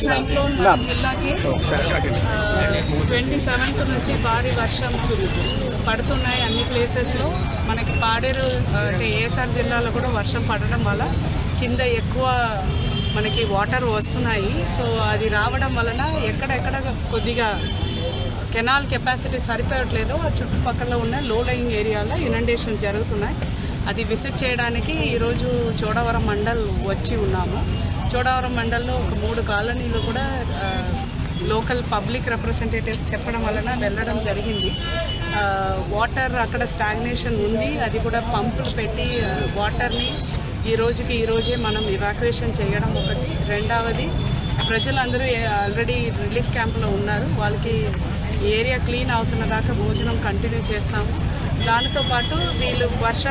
జిల్లాకి twenty seventh నుంచి భారీ వర్షం పడుతున్నాయి అన్ని ప్లేసెస్లో మనకి పాడేరు అంటే ఏఎస్ఆర్ జిల్లాలో కూడా వర్షం పడడం వల్ల కింద ఎక్కువ మనకి వాటర్ వస్తున్నాయి. సో అది రావడం వలన ఎక్కడెక్కడ కొద్దిగా కెనాల్ కెపాసిటీ సరిపోవట్లేదు ఆ చుట్టుపక్కల ఉన్న లో లయింగ్ ఏరియాలో ఇనండేషన్ జరుగుతున్నాయి. అది విజిట్ చేయడానికి ఈరోజు చోడవరం మండల్ వచ్చి ఉన్నాము. చోడవరం మండలంలో ఒక మూడు కాలనీలు కూడా లోకల్ పబ్లిక్ రిప్రజెంటేటివ్స్ చెప్పడం వలన వెళ్ళడం జరిగింది. వాటర్ అక్కడ స్టాగ్నేషన్ ఉంది. అది కూడా పంపులు పెట్టి వాటర్ని ఈ రోజుకి ఈ రోజే మనం ఇవాక్యుయేషన్ చేయడం ఒకటి. రెండవది ప్రజలందరూ ఆల్రెడీ రిలీఫ్ క్యాంప్లో ఉన్నారు. వాళ్ళకి ఏరియా క్లీన్ అవుతున్న దాకా భోజనం కంటిన్యూ చేస్తాము. దానితో పాటు వీళ్ళు వర్ష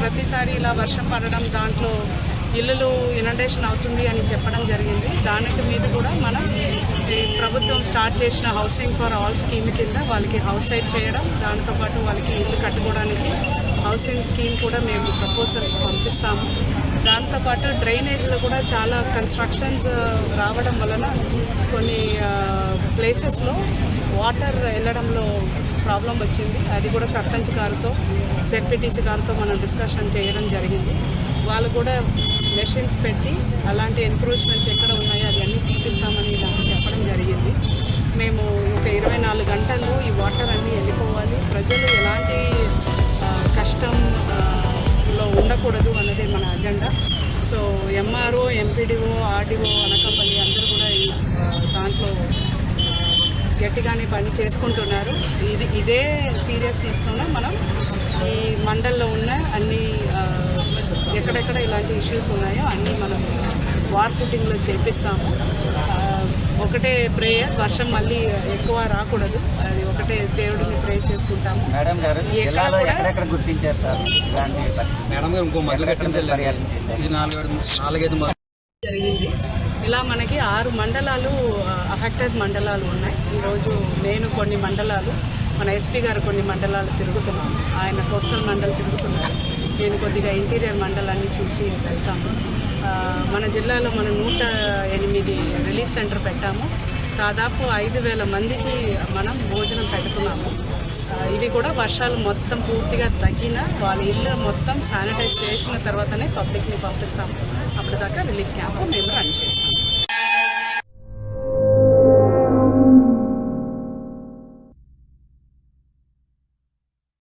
ప్రతిసారి ఇలా వర్షం పడడం దాంట్లో ఇల్లులు ఇనండేషన్ అవుతుంది అని చెప్పడం జరిగింది. దానికి మీద కూడా మనం ఈ ప్రభుత్వం స్టార్ట్ చేసిన హౌసింగ్ ఫర్ ఆల్ స్కీమ్ కింద వాళ్ళకి హౌస్ సైడ్ చేయడం దాంతోపాటు వాళ్ళకి ఇల్లు కట్టుకోవడానికి హౌసింగ్ స్కీమ్ కూడా మేము ప్రపోజల్స్ పంపిస్తాము. దాంతోపాటు డ్రైనేజ్లో కూడా చాలా కన్స్ట్రక్షన్స్ రావడం వలన కొన్ని ప్లేసెస్లో వాటర్ వెళ్ళడంలో ప్రాబ్లం వచ్చింది. అది కూడా సర్పంచ్ గారితో సెక్రటీసీ గారితో మనం డిస్కషన్ చేయడం జరిగింది. వాళ్ళు కూడా మెషిన్స్ పెట్టి అలాంటి ఎన్క్రోచ్మెంట్స్ ఎక్కడ ఉన్నాయో అది అన్నీ తీపిస్తామని నాకు చెప్పడం జరిగింది. మేము ఒక ఇరవై నాలుగు గంటలు ఈ వాటర్ అన్నీ వెళ్ళిపోవాలి. ప్రజలు ఎలాంటి కష్టంలో ఉండకూడదు అన్నది మన agenda so MRO MPDO RDO Anakapalli అందరూ కూడా దాంట్లో గట్టిగానే పని చేసుకుంటున్నారు. ఇది ఇదే సీరియస్నెస్తోనే మనం ఈ మండల్లో ఉన్న అన్ని ఎక్కడెక్కడ ఇలాంటి ఇష్యూస్ ఉన్నాయో అన్నీ మనం వార్ ఫుటింగ్లో చేపిస్తాము. ఒకటే ప్రేయర్ వర్షం మళ్ళీ ఎక్కువ రాకూడదు. అది ఒకటే దేవుడిని ప్రే చేసుకుంటాము. మేడం గారు ఎక్కడెక్కడ గుర్తించారు సార్ ఇలాంటి మేడం గారు ఇంకో నాలుగైదు జరిగింది. ఇలా మనకి ఆరు మండలాలు అఫెక్టెడ్ మండలాలు ఉన్నాయి. ఈరోజు నేను కొన్ని మండలాలు మన ఎస్పీ గారు కొన్ని మండలాలు తిరుగుతున్నాము ఆయన కోస్టల్ మండల్ తిరుగుతున్నారు. నేను కొద్దిగా ఇంటీరియర్ మండలాన్ని చూసి వెళ్తాము. మన జిల్లాలో మనం నూట ఎనిమిది రిలీఫ్ సెంటర్ పెట్టాము. దాదాపు ఐదు వేల మందికి మనం భోజనం పెడుతున్నాము. ఇవి కూడా వర్షాలు మొత్తం పూర్తిగా తగ్గిన వాళ్ళ ఇల్లు మొత్తం శానిటైజ్ చేసిన తర్వాతనే పబ్లిక్ని పంపిస్తాము. అప్పటిదాకా రిలీఫ్ క్యాంప్ మేము రన్ చేస్తాము.